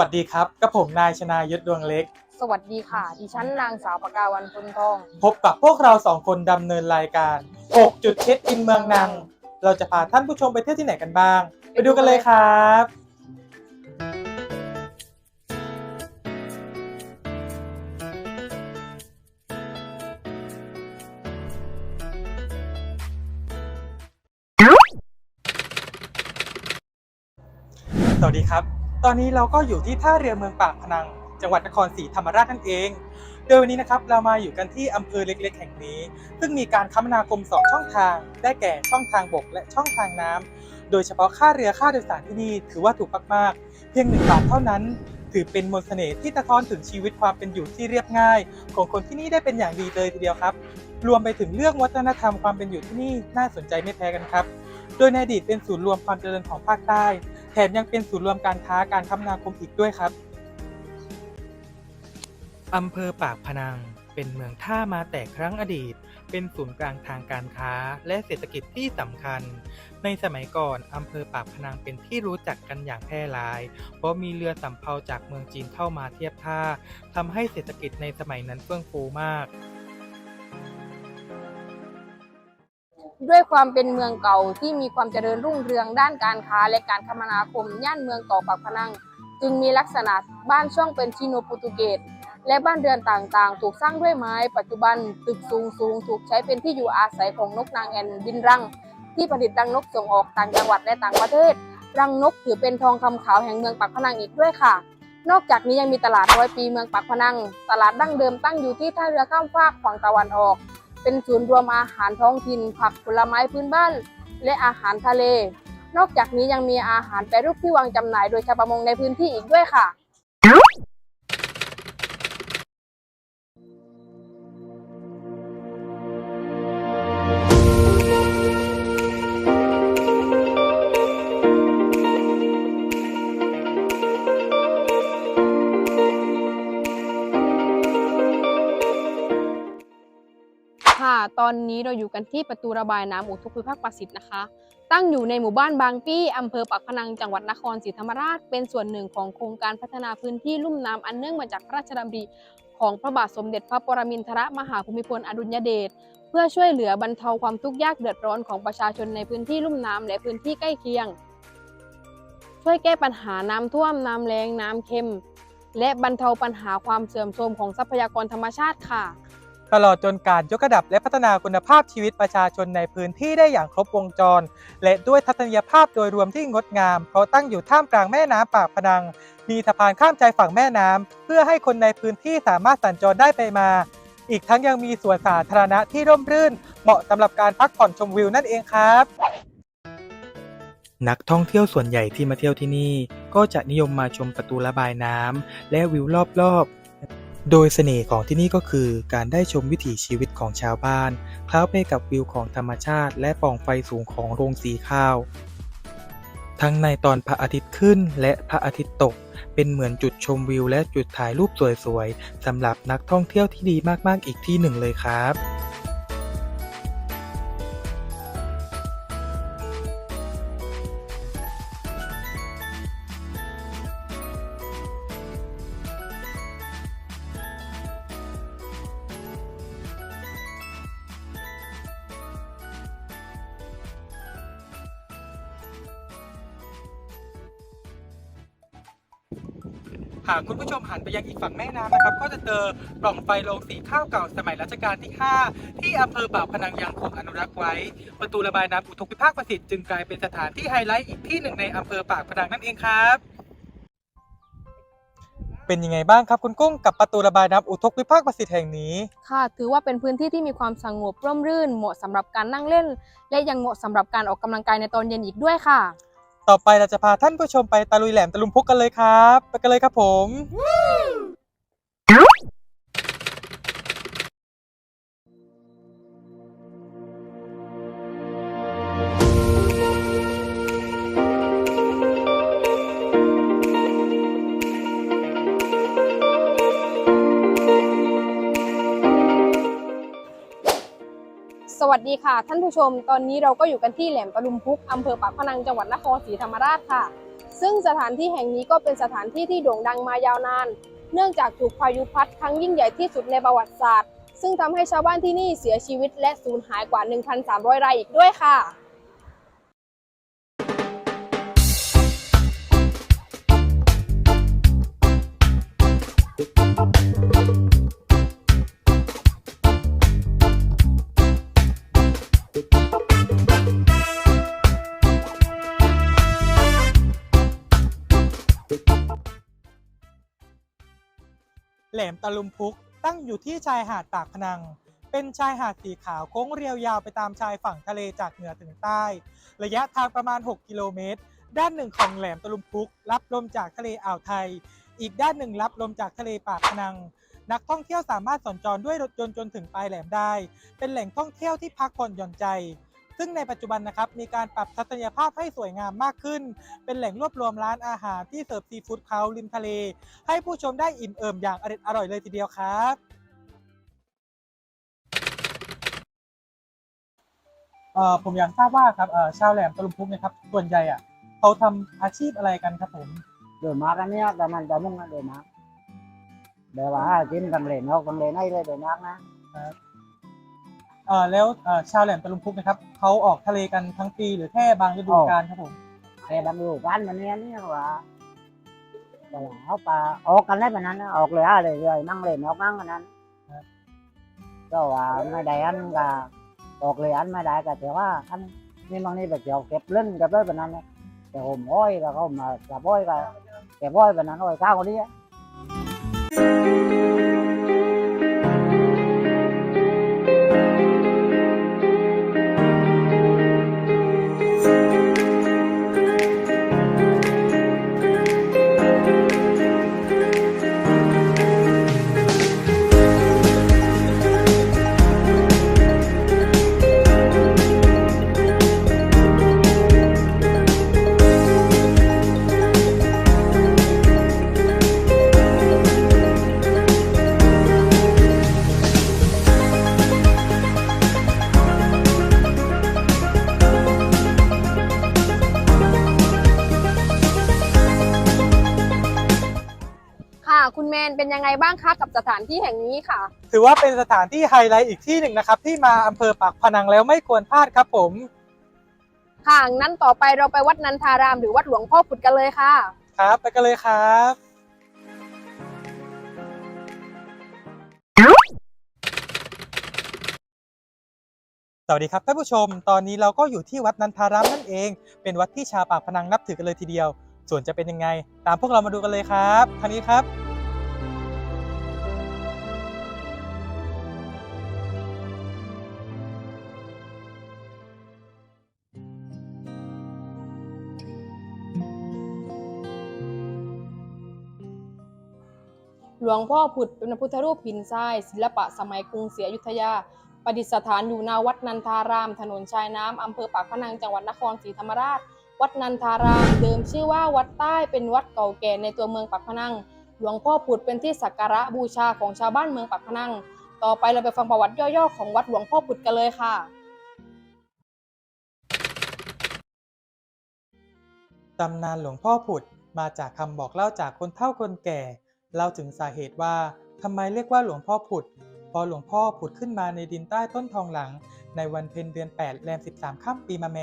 วัสดีครับกับผมนายชนายุทธดวงเล็ก สวัสดีค่ะ ดิฉันนางสาวปากาวันพุนทอง พบกับพวกเราสองคนดำเนินรายการ6จุดเช็คอินเมืองนังเราจะพาท่านผู้ชมไปเที่ยวที่ไหนกันบ้าง ไปดูกันเลยครับ สวัสดีครับ ตอนนี้เราก็อยู่ที่ท่าเรือเมืองปากพนัง จังหวัดนครศรีธรรมราชนั่นเอง โดยวันนี้นะครับเรามาอยู่กันที่อำเภอเล็กๆ แห่งนี้ ซึ่งมีการคมนาคม 2 ช่องทาง ได้แก่ช่องทางบกและช่องทางน้ำโดยเฉพาะค่าเรือค่าโดยสารที่นี่ถือว่าถูกมากๆ เพียงหนึ่งบาทเท่านั้น ถือเป็นมนต์เสน่ห์ที่สะท้อนถึงชีวิตความเป็นอยู่ที่เรียบง่าย ของคนที่นี่ได้เป็นอย่างดีเลยทีเดียวครับ รวมไปถึงเรื่องวัฒนธรรมความเป็นอยู่ที่นี่น่าสนใจไม่แพ้กันครับ โดยในอดีตเป็นศูนย์รวมความเจริญของภาคใต้ แถมยังเป็นศูนย์รวมการค้าการคมนาคมอีกด้วยครับอำเภอปากพนัง เป็นเมืองท่ามาแต่ครั้งอดีต เป็นศูนย์กลางทางการค้าและเศรษฐกิจที่สำคัญ ในสมัยก่อนอำเภอปากพนังเป็นที่รู้จักกันอย่างแพร่หลาย เพราะมีเรือสำเภาจากเมืองจีนเข้ามาเทียบท่าทำให้เศรษฐกิจในสมัยนั้นเฟื่องฟูมาก ด้วยความเป็นเมืองเก่าที่มีความเจริญรุ่งเรืองด้านการค้า และการคมนาคมย่านเมืองเก่าปากพนัง จึงมีลักษณะบ้านช่องเป็นชิโนโปรตุเกสและบ้านเรือนต่างๆ ถูกสร้างด้วยไม้ ปัจจุบันตึกสูงสูงๆถูกใช้เป็นที่อยู่อาศัยของนกนางแอ่นบินรัง ที่ผลิตรังนกส่งออกต่างจังหวัดและต่างประเทศ รังนกถือเป็นทองคำขาวแห่งเมืองปากพนังอีกด้วยค่ะ นอกจากนี้ยังมีตลาดร้อยปีเมืองปากพนัง ตลาดดั้งเดิมตั้งอยู่ที่ท่าเรือข้ามฟากฝั่งตะวันออก เป็นศูนย์รวมอาหารท้องถิ่น ผักผลไม้พื้นบ้าน และอาหารทะเล นอกจากนี้ยังมีอาหารแปรรูปที่วางจำหน่ายโดยชาวประมงในพื้นที่อีกด้วยค่ะ อนนี้เราอยู่กันที่ประตูระบายน้ำอุทกภูมิภาคประสิทธิ์นะคะ ตั้งอยู่ในหมู่บ้านบางปี้อำเภอปากพนังจังหวัดนครศรีธรรมราช เป็นส่วนหนึ่งของโครงการพัฒนาพื้นที่ลุ่มน้ำอันเนื่องมาจากพระราชดำริของพระบาทสมเด็จพระปรมินทรมหาภูมิพลอดุลยเดชเพื่อช่วยเหลือบรรเทาความทุกข์ยากเดือดร้อนของประชาชนในพื้นที่ลุ่มน้ำและพื้นที่ใกล้เคียง ช่วยแก้ปัญหาน้ำท่วมน้ำแล้งน้ำเค็ม และบรรเทาปัญหาความเสื่อมโทรมของทรัพยากรธรรมชาติค่ะ ตลอดจนการยกระดับและพัฒนาคุณภาพชีวิตประชาชนในพื้นที่ได้อย่างครบวงจร และด้วยทัศนียภาพโดยรวมที่งดงาม เพราะตั้งอยู่ท่ามกลางแม่น้ำปากพนัง มีสะพานข้ามใจฝั่งแม่น้ำเพื่อให้คนในพื้นที่สามารถสัญจรได้ไปมา อีกทั้งยังมีสวนสาธารณะที่ร่มรื่น เหมาะสำหรับการพักผ่อนชมวิวนั่นเองครับนักท่องเที่ยวส่วนใหญ่ที่มาเที่ยวที่นี่ ก็จะนิยมมาชมประตูระบายน้ำและวิวรอบๆ โดยเสน่ห์ของที่นี่ก็คือการได้ชมวิถีชีวิตของชาวบ้านคล้าไปกับวิวของธรรมชาติและป่องไฟสูงของโรงสีข้าว ทั้งในตอนพระอาทิตย์ขึ้นและพระอาทิตย์ตก เป็นเหมือนจุดชมวิวและจุดถ่ายรูปสวยๆสำหรับนักท่องเที่ยวที่ดีมากๆอีกที่หนึ่งเลยครับากคุณผู้ชมหันไปยังอีกฝั่งแม่น้ำนะครับ ก็จะเจอปล่องไฟโรงสีข้าวเก่าสมัยรัชกาลที่ 5 ที่อำเภอปากพนังยังคงอนุรักษ์ไว้ ประตูระบายน้ำอุทกพิภาคประสิทธิ์จึงกลายเป็นสถานที่ไฮไลท์อีกที่หนึ่งในอำเภอปากพนังนั่นเองครับ เป็นยังไงบ้างครับคุณกุ้งกับประตูระบายน้ำอุทกพิภาคประสิทธิ์แห่งนี้ ค่ะถือว่าเป็นพื้นที่ที่มีความสงบร่มรื่น เหมาะสำหรับการนั่งเล่น และยังเหมาะสำหรับการออกกำลังกายในตอนเย็นอีกด้วยค่ะ ต่อไปเราจะพาท่านผู้ชมไปตะลุยแหลมตะลุมพุกกันเลยครับ ไปกันเลยครับผม ดีค่ะ ท่านผู้ชม ตอนนี้เราก็อยู่กันที่แหลมตะลุมพุกอำเภอปากพนังจังหวัดนครศรีธรรมราชค่ะ ซึ่งสถานที่แห่งนี้ก็เป็นสถานที่ที่โด่งดังมายาวนาน เนื่องจากถูกพายุพัดครั้งยิ่งใหญ่ที่สุดในประวัติศาสตร์ ซึ่งทำให้ชาวบ้านที่นี่เสียชีวิตและสูญหายกว่า 1,300 รายอีกด้วยค่ะแห ลมตะลุมพุก ตั้งอยู่ที่ชายหาดปากพนัง เป็นชายหาดสีขาวโค้งเรียวยาวไปตามชายฝั่งทะเลจากเหนือถึงใต้ ระยะทางประมาณ 6 กิโลเมตร ด้านหนึ่งของแหลมตะลุมพุก รับลมจากทะเลอ่าวไทย อีกด้านหนึ่งรับลมจากทะเลปากพนัง นักท่องเที่ยวสามารถสัญจรด้วยรถยนต์จนถึงปลายแหลมได้ เป็นแหล่งท่องเที่ยวที่พักผ่อนหย่อนใจ ซึ่งในปัจจุบันนะครับมีการปรับทัศนียภาพให้สวยงามมากขึ้น เป็นแหล่งรวบรวมร้านอาหารที่เสิร์ฟซีฟู้ดเขาริมทะเล ให้ผู้ชมได้อิ่มเอิบอย่างอร่อยอร่อยเลยทีเดียวครับเอ่อผมอยากทราบว่าครับเอ่อชาวแหลมตะลุมพุกเนะครับส่วนใหญ่อะเขาทำอาชีพอะไรกันครับผมโดยมากอันเนี้ยแต่มันจะมุ่งนะโดยมากเดี๋ยวว่ากินกังเลนเอากังเลนให้เลยโดยมากนะเอ่อ แล้วเอ่อชาวแหลมตะลุมพุกนะครับเขาออกทะเลกันทั้งปีหรือแค่บางฤดูกาลครับผมแต่บางลูกกันมันเนี้ยเนี่ยว่าเวลาเอาปลาออกกันได้แบบนั้นนะออกเลยอะไรเลยนั่งเล่นออกนั่งกันนั้นก็ว่าไม่ได้อันก็ออกเลยอันไม่ได้ก็แต่ว่าอันนี่บางนี่แบบเดี๋ยวเก็บเล่นเก็บเล่นแบบนั้นนะแต่ผมอ้อยก็เขามาจับอ้อยก็เก็บอ้อยแบบนั้นอ้อยข้าวคนนี้ค่ะ บ้างคะกับสถานที่แห่งนี้ค่ะ ถือว่าเป็นสถานที่ไฮไลท์อีกที่หนึ่งนะครับ ที่มาอำเภอปากพนังแล้วไม่ควรพลาดครับผมค่ะงั้นต่อไปเราไปวัดนันทาราม หรือวัดหลวงพ่อผุดกันเลยค่ะ ครับ ไปกันเลยครับ สวัสดีครับท่านผู้ชม ตอนนี้เราก็อยู่ที่วัดนันทารามนั่นเอง เป็นวัดที่ชาวปากพนังนับถือกันเลยทีเดียว ส่วนจะเป็นยังไง ตามพวกเรามาดูกันเลยครับทางนี้ครับ วงพ่อผุดเป็นพระพุทธรูปหินทราย ศิลปะสมัยกรุงศรีอยุธยาประดิษฐานอยู่หนาวัดนันทาราม ถนนชายน้ำอำเภอปากพนังจังหวัดนครศรีธรรมราช วัดนันทาราม เดิมชื่อว่าวัดใต้เป็นวัดเก่าแก่ในตัวเมืองปากพนัง หลวงพ่อผุดเป็นที่สักการะบูชาของชาวบ้านเมืองปากพนัง ต่อไปเราไปฟังประวัติย่อๆของวัดหลวงพ่อผุดกันเลยค่ะตำนานหลวงพ่อผุดมาจากคำบอกเล่าจากคนเฒ่าคนแก่ เล่าถึงสาเหตุว่าทำไมเรียกว่าหลวงพ่อผุด พอหลวงพ่อผุดขึ้นมาในดินใต้ต้นทองหลัง ในวันเพ็ญเดือน 8 แรม 13 ค่ำปีมะแม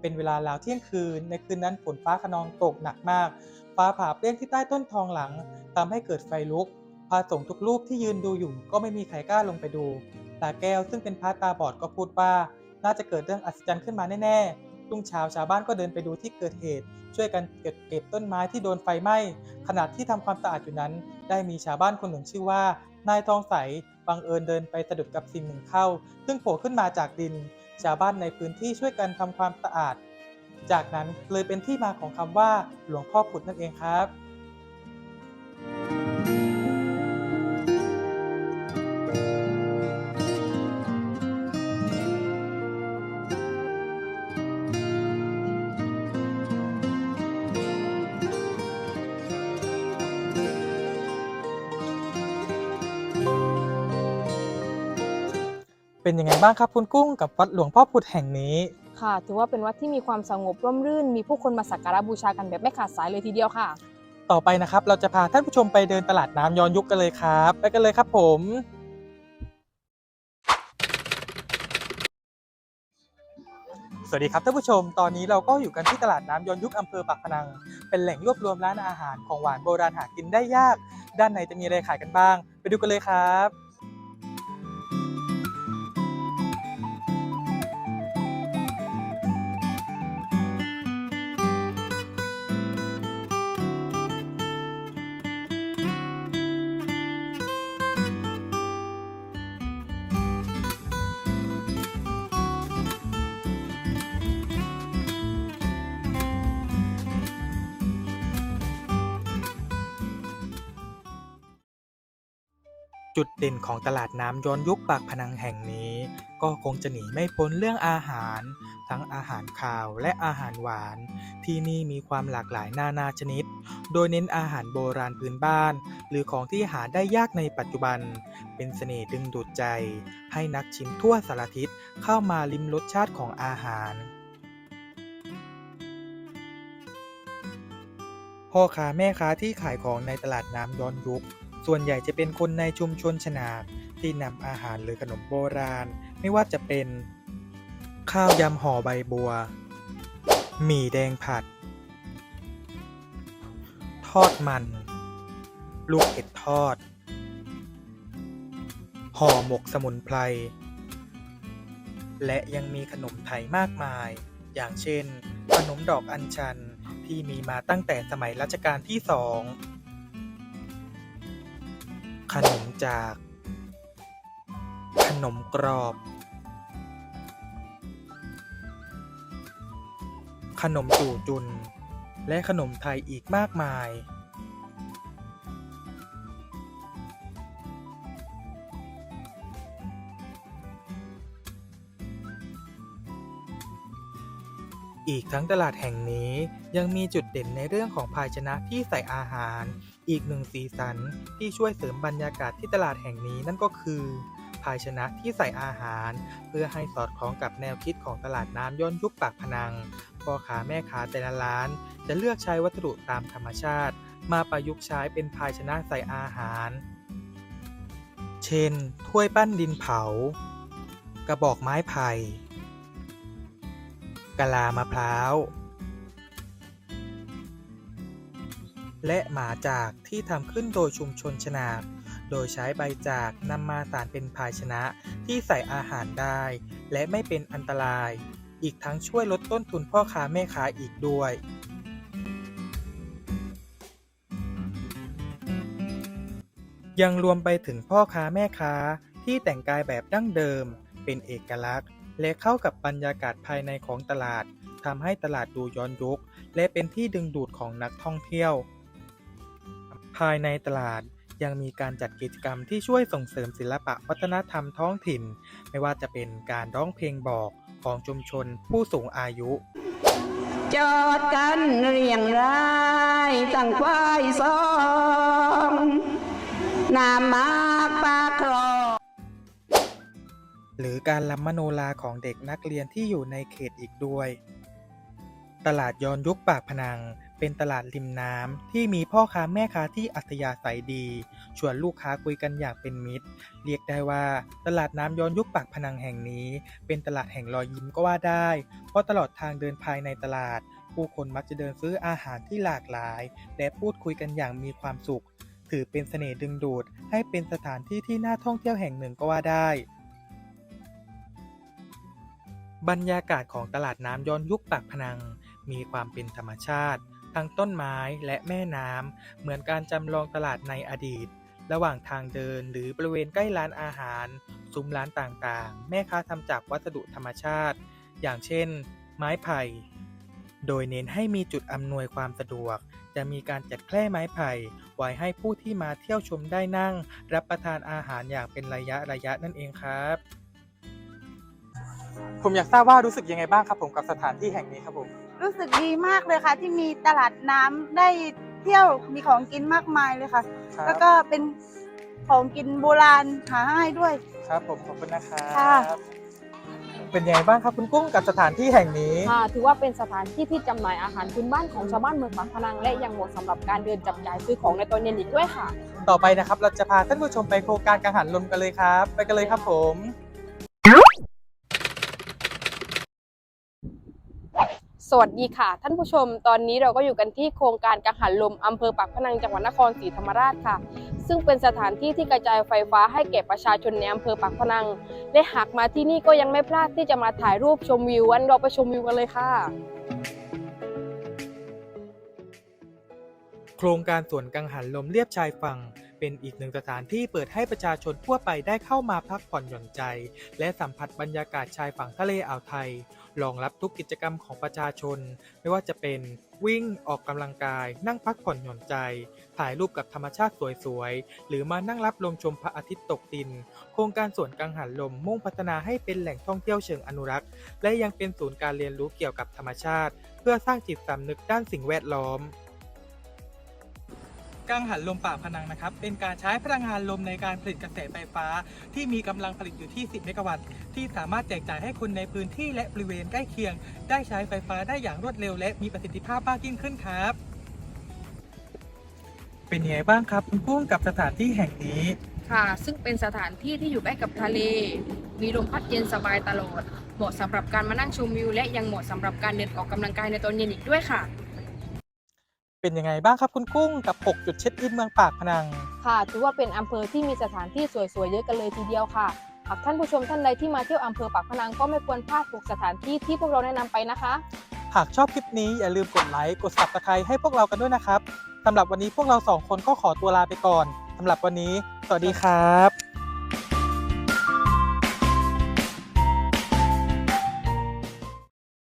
เป็นเวลาราวเที่ยงคืน ในคืนนั้นฝนฟ้าขนองตกหนักมาก ฟ้าผ่าเปรี้ยงที่ใต้ต้นทองหลังทำให้เกิดไฟลุกพระสงฆ์ทุกรูปที่ยืนดูอยู่ก็ไม่มีใครกล้าลงไปดู ตาแก้วซึ่งเป็นพระตาบอดก็พูดว่า น่าจะเกิดเรื่องอัศจรรย์ขึ้นมาแน่ๆ รุ่งเช้าชาวบ้านก็เดินไปดูที่เกิดเหตุ ช่วยกันเก็บเก็บต้นไม้ที่โดนไฟไหม้ขณะที่ทำความสะอาดอยู่นั้น ได้มีชาวบ้านคนหนึ่งชื่อว่า นายทองใสบังเอิญเดินไปสะดุดกับสิ่งหนึ่งเข้า ซึ่งโผล่ขึ้นมาจากดิน ชาวบ้านในพื้นที่ช่วยกันทำความสะอาด จากนั้นเลยเป็นที่มาของคำว่าหลวงพ่อผุดนั่นเองครับ เป็นยังไงบ้างครับคุณกุ้งกับวัดหลวงพ่อผุดแห่งนี้ ค่ะ ถือว่าเป็นวัดที่มีความสงบร่มรื่น มีผู้คนมาสักการะบูชากันแบบไม่ขาดสายเลยทีเดียวค่ะ ต่อไปนะครับ เราจะพาท่านผู้ชมไปเดินตลาดน้ำย้อนยุคกันเลยครับ ไปกันเลยครับผม สวัสดีครับท่านผู้ชม ตอนนี้เราก็อยู่กันที่ตลาดน้ำย้อนยุคอำเภอปากพนัง เป็นแหล่งรวบรวมร้านอาหารของหวานโบราณหากินได้ยาก ด้านในจะมีอะไรขายกันบ้าง ไปดูกันเลยครับ จุดเด่นของตลาดน้ำย้อนยุคปากพนังแห่งนี้ ก็คงจะหนีไม่พ้นเรื่องอาหาร ทั้งอาหารคาวและอาหารหวาน ที่นี่มีความหลากหลายนานาชนิด โดยเน้นอาหารโบราณพื้นบ้าน หรือของที่หาได้ยากในปัจจุบัน เป็นเสน่ห์ดึงดูดใจ ให้นักชิมทั่วสารทิศเข้ามาลิ้มรสชาติของอาหารพ่อค้าแม่ค้าที่ขายของในตลาดน้ำย้อนยุค ส่วนใหญ่จะเป็นคนในชุมชนชนาบที่นำอาหารหรือขนมโบราณ ไม่ว่าจะเป็น ข้าวยำห่อใบบัว หมี่แดงผัด ทอดมัน ลูกเห็ดทอด ห่อหมกสมุนไพร และยังมีขนมไทยมากมาย อย่างเช่น ขนมดอกอัญชันที่มีมาตั้งแต่สมัยรัชกาลที่สอง ขนมจาก ขนมกรอบ ขนมจู่จุน และขนมไทยอีกมากมาย อีกทั้งตลาดแห่งนี้ยังมีจุดเด่นในเรื่องของภาชนะที่ใส่อาหาร อีกหนึ่งสีสันที่ช่วยเสริมบรรยากาศที่ตลาดแห่งนี้นั่นก็คือ ภาชนะที่ใส่อาหาร เพื่อให้สอดคล้องกับแนวคิดของตลาดน้ำย้อนยุคปากพนังพ่อค้าแม่ค้าแต่ละร้าน จะเลือกใช้วัสดุตามธรรมชาติ มาประยุกต์ใช้เป็นภาชนะใส่อาหาร เช่น ถ้วยปั้นดินเผา กระบอกไม้ไผ่กะลามะพร้าว และหมาจากที่ทำขึ้นโดยชุมชนชนาบ โดยใช้ใบจากนำมาสารเป็นภาชนะที่ใส่อาหารได้ และไม่เป็นอันตราย อีกทั้งช่วยลดต้นทุนพ่อค้าแม่ค้าอีกด้วยยังรวมไปถึงพ่อค้าแม่ค้าที่แต่งกายแบบดั้งเดิม เป็นเอกลักษณ์ และเข้ากับบรรยากาศภายในของตลาดทำให้ตลาดดูย้อนยุค และเป็นที่ดึงดูดของนักท่องเที่ยว ภายในตลาดยังมีการจัดกิจกรรมที่ช่วยส่งเสริมศิลปะวัฒนธรรมท้องถิ่น ไม่ว่าจะเป็นการร้องเพลงบอกของชุมชนผู้สูงอายุ จอดกันเรียงรายตั้งควายสองนามมากปากคลองหรือการลำมโนราของเด็กนักเรียนที่อยู่ในเขตอีกด้วย ตลาดย้อนยุคปากพนัง เป็นตลาดริมน้ำที่มีพ่อค้าแม่ค้าที่อัธยาศัยดี ชวนลูกค้าคุยกันอย่างเป็นมิตร เรียกได้ว่าตลาดน้ำย้อนยุคปากพนังแห่งนี้ เป็นตลาดแห่งรอยยิ้มก็ว่าได้ เพราะตลอดทางเดินภายในตลาด ผู้คนมักจะเดินซื้ออาหารที่หลากหลาย และพูดคุยกันอย่างมีความสุข ถือเป็นเสน่ห์ดึงดูด ให้เป็นสถานที่ที่น่าท่องเที่ยวแห่งหนึ่งก็ว่าได้บรรยากาศของตลาดน้ำย้อนยุคปากพนัง มีความเป็นธรรมชาติ ทั้งต้นไม้และแม่น้ำ เหมือนการจำลองตลาดในอดีต ระหว่างทางเดินหรือบริเวณใกล้ร้านอาหาร ซุ้มร้านต่างๆ แม่ค้าทำจากวัสดุธรรมชาติ อย่างเช่น ไม้ไผ่ โดยเน้นให้มีจุดอำนวยความสะดวก จะมีการจัดแคร่ไม้ไผ่ไว้ให้ผู้ที่มาเที่ยวชมได้นั่ง รับประทานอาหารอย่างเป็นระยะระยะนั่นเองครับ ผมอยากทราบว่ารู้สึกยังไงบ้างครับผมกับสถานที่แห่งนี้ครับผม รู้สึกดีมากเลยค่ะ ที่มีตลาดน้ำได้เที่ยวมีของกินมากมายเลยค่ะ ครับแล้วก็เป็นของกินโบราณหาง่ายด้วย ครับผมขอบคุณนะครัค่ะ บเป็นยังไงบ้างครับคุณกุ้งกับสถานที่แห่งนี้ ค่ะถือว่าเป็นสถานที่ที่จำหน่ายอาหารพื้นบ้านของชาวบ้านเมืองปากพนัง และยังเหมาะสำหรับการเดินจับจ่ายซื้อของในตอนเย็นอีกด้วยค่ะ ต่อไปนะครับ เราจะพาท่านผู้ชมไปโครงการกังหันลมกันเลยครับ ไปกันเลยครับผม วัสดีค่ะ ท่านผู้ชมตอนนี้เราก็อยู่กันที่โครงการกังหันลมอำเภอปากพนังจังหวัดนครศรีธรรมราชค่ะ ซึ่งเป็นสถานที่ที่กระจายไฟฟ้าให้แก่ประชาชนในอำเภอปากพนัง และหากมาที่นี่ก็ยังไม่พลาดที่จะมาถ่ายรูปชมวิววันเราไปชมวิวกันเลยค่ะ โครงการสวนกังหันลมเลียบชายฝั่งเป็นอีกหนึ่งสถานที่เปิดให้ประชาชนทั่วไปได้เข้ามาพักผ่อนหย่อนใจ และสัมผัสบรรยากาศชายฝั่งทะเลอ่าวไทย รองรับทุกกิจกรรมของประชาชน ไม่ว่าจะเป็นวิ่งออกกำลังกาย นั่งพักผ่อนหย่อนใจ ถ่ายรูปกับธรรมชาติสวยๆ หรือมานั่งรับลมชมพระอาทิตย์ตกดิน โครงการสวนกังหันลมมุ่งพัฒนาให้เป็นแหล่งท่องเที่ยวเชิงอนุรักษ์ และยังเป็นศูนย์การเรียนรู้เกี่ยวกับธรรมชาติ เพื่อสร้างจิตสำนึกด้านสิ่งแวดล้อม กังหันลมป่าพนังนะครับ เป็นการใช้พลังงานลมในการผลิตกระแสไฟฟ้า ที่มีกำลังผลิตอยู่ที่ 10 เมกะวัตต์ ที่สามารถแจกจ่ายให้คนในพื้นที่และบริเวณใกล้เคียง ได้ใช้ไฟฟ้าได้อย่างรวดเร็วและมีประสิทธิภาพมากยิ่งขึ้นครับ เป็นยังไงบ้างครับคุณกุ้งกับสถานที่แห่งนี้ ค่ะ ซึ่งเป็นสถานที่ที่อยู่ใกล้กับทะเล มีลมพัดเย็นสบายตลอด เหมาะสำหรับการมานั่งชมวิวและยังเหมาะสำหรับการเดินออกกำลังกายในตอนเย็นอีกด้วยค่ะ เป็นยังไงบ้างครับคุณกุ้งกับ 6 จุดเช็คอินเมืองปากพนัง ค่ะ ถือว่าเป็นอำเภอที่มีสถานที่สวยๆเยอะกันเลยทีเดียวค่ะหากท่านผู้ชมท่านใดที่มาเที่ยวอำเภอปากพนังก็ไม่ควรพลาดทุกสถานที่ที่พวกเราแนะนำไปนะคะ หากชอบคลิปนี้อย่าลืมกดไลค์กด subscribe ให้พวกเรากันด้วยนะครับสำหรับวันนี้พวกเราสองคนก็ขอตัวลาไปก่อนสำหรับวันนี้ สวัสดีครับ